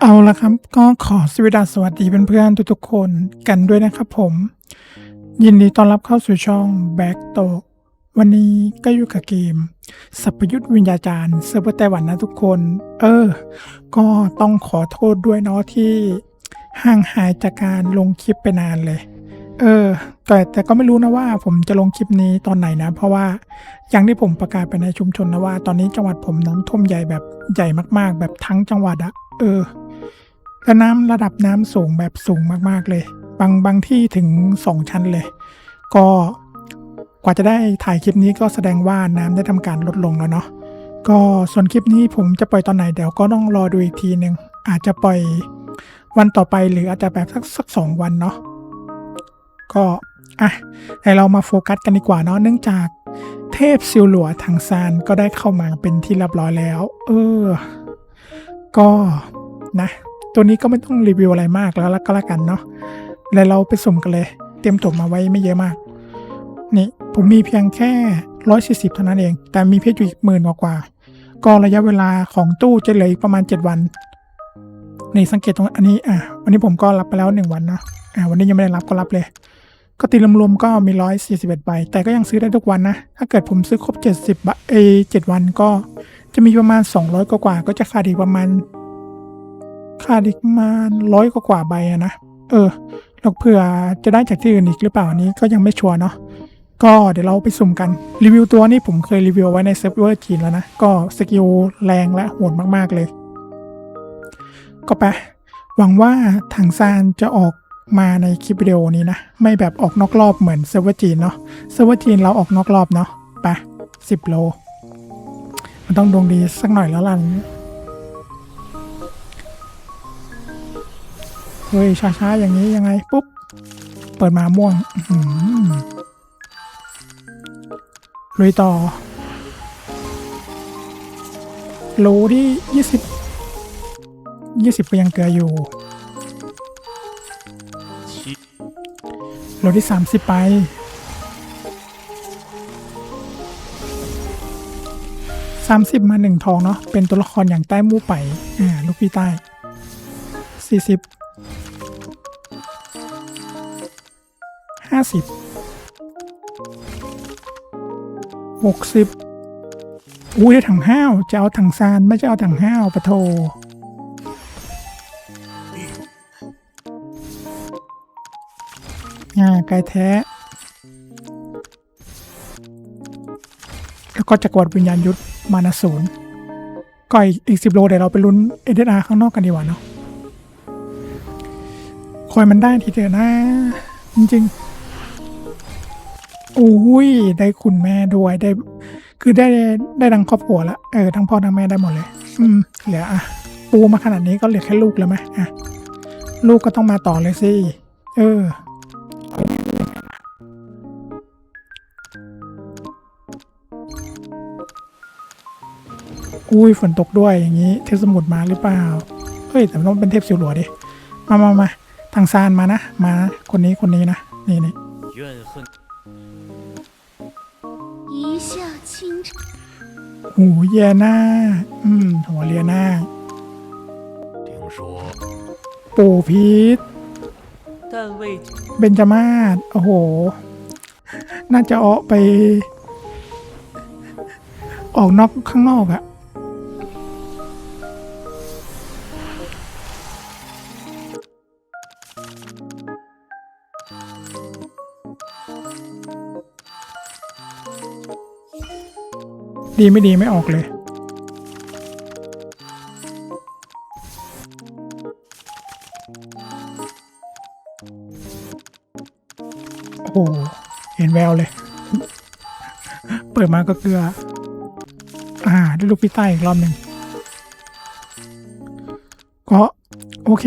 เอาละครับก็ขอสวัสดีสวัสดีเพื่อนๆทุกๆคนกันด้วยนะครับผม ยินดีต้อนรับเข้าสู่ช่อง Back t o วันนี้ก็อยู่กับเกม สัพยุทธวิญญาจารย์เซิร์ฟเวอร์ไต้หวันนะทุกคน เออ ก็ต้องขอโทษด้วยเนาะที่ห่างหายจากการลงคลิปไปนานเลย เออ แต่แต่ก็ไม่รู้นะว่าผมจะลงคลิปนี้ตอนไหนนะ เพราะว่าอย่างที่ผมประกาศไปในชุมชนนะว่า ตอนนี้จังหวัดผมน้ำท่วมใหญ่แบบใหญ่มากๆ แบบทั้งจังหวัดอะ เออและน้ำระดับน้ำสูงแบบสูงมากๆเลย บางบางที่ถึงสองชั้นเลย ก็กว่าจะได้ถ่ายคลิปนี้ก็แสดงว่าน้ำได้ทำการลดลงแล้วเนาะก็ส่วนคลิปนี้ผมจะปล่อยตอนไหนเดี๋ยวก็ต้องรอดูอีกทีหนึ่งอาจจะปล่อยวันต่อไปหรืออาจจะแบบสักสักสองวันเนาะก็อะให้เรามาโฟกัสกันดีกว่าเนาะเนื่องจากเทพซิลหลัวทางซานก็ได้เข้ามาเป็นที่เรียบร้อยแล้ว เออ ก็นะ ตัวนี้ก็ไม่ต้องรีวิวอะไรมากแล้วก็แล้วกันเนาะแล้วเราไปสุ่มกันเลย เตรียมตัวมาไว้ไม่เยอะมาก นี่ผมมีเพียงแค่ร้อยสี่สิบเท่านั้นเอง แต่มีเพชรอยู่อีกหมื่นกว่า ก็ระยะเวลาของตู้จะเหลืออีกประมาณเจ็ดวันนี่สังเกตตรงอันนี้อะวันนี้ผมก็รับไปแล้วหนึ่งวันเนาะอ่าวันนี้ยังไม่ได้รับก็รับเลย ก็ตีรวมๆก็มีร้อยสี่สิบเอ็ดใบแต่ก็ยังซื้อได้ทุกวันนะ ถ้าเกิดผมซื้อครบเจ็ดสิบเอเจ็ดวันก็ จะมีประมาณสองร้อยกว่าก็จะขาดอีกประมาณขาดอีกประมาณร้อยกว่าใบอะนะเออแล้วเผื่อจะได้จากที่อื่นอีกหรือเปล่าอันนี้ก็ยังไม่ชัวร์เนาะก็เดี๋ยวเราไปสุ่มกัน รีวิวตัวนี้ผมเคยรีวิวไว้ในเซิร์ฟเวอร์จีนแล้วนะ ก็สกิลแรงและโหดมาก ๆ เลย ก็ไป หวังว่าถังซานจะออกมาในคลิปวิดีโอนี้นะ ไม่แบบออกนอกรอบเหมือนเซิร์ฟเวอร์จีนเนาะเซิร์ฟเวอร์จีนเราออกนอกรอบเนาะไปสิบโล มันต้องดวงดีสักหน่อยแล้วล่ะเฮ้ยช้าๆอย่างนี้ยังไง ปุ๊บ เปิดมาม่วงลุยต่อโลที่ยี่สิบยี่สิบก็ยังเกลืออยู่โลที่สามสิบไป สามสิบมาหนึ่งทองเนาะเป็นตัวละครอย่างใต้มู่ไปอ่าลูกพี่ใต้สี่สิบห้าสิบหกสิบอุ้ยได้ถังห้าวจะเอาถังซานไม่จะเอาถังห้าวปะโทอ่าไกลแท้แล้วก็จักรวรรดิวิญญาณยุทธ มานาศูนย์ก็อีกอีกสิบโลเดี๋ยวเราไปลุ้นเอเดนอาข้างนอกกันดีกว่าเนาะคอยมันได้ทีเดียวนะ จริงๆอุ้ยได้คุณแม่ด้วยได้ คือได้ได้ดังครอบครัวละเออทั้งพ่อทั้งแม่ได้หมดเลย อืมเหลืออะปูมาขนาดนี้ก็เหลือแค่ลูกแล้วไหมอะลูกก็ต้องมาต่อเลยสิ เออ อุ้ยฝนตกด้วยอย่างนี้ เทพสมุทรมาหรือเปล่า เฮ้ยแต่มันต้องเป็นเทพสิวหลัวดิ มามามาทางซานมานะ มานะคนนี้คนนี้นะ นี่นี่หูเยหน้าอืมหัวเรียหน้าปู่พีทเบนจมาศโอ้โห น่าจะเอาไป ออกนอกข้างนอกอะ ดีไม่ดีไม่ออกเลย โอ้โห เห็นแววเลย เปิดมาก็เกลือ อ่า ได้ลูกพี่ใต้อีกรอบหนึ่งก็ โอเค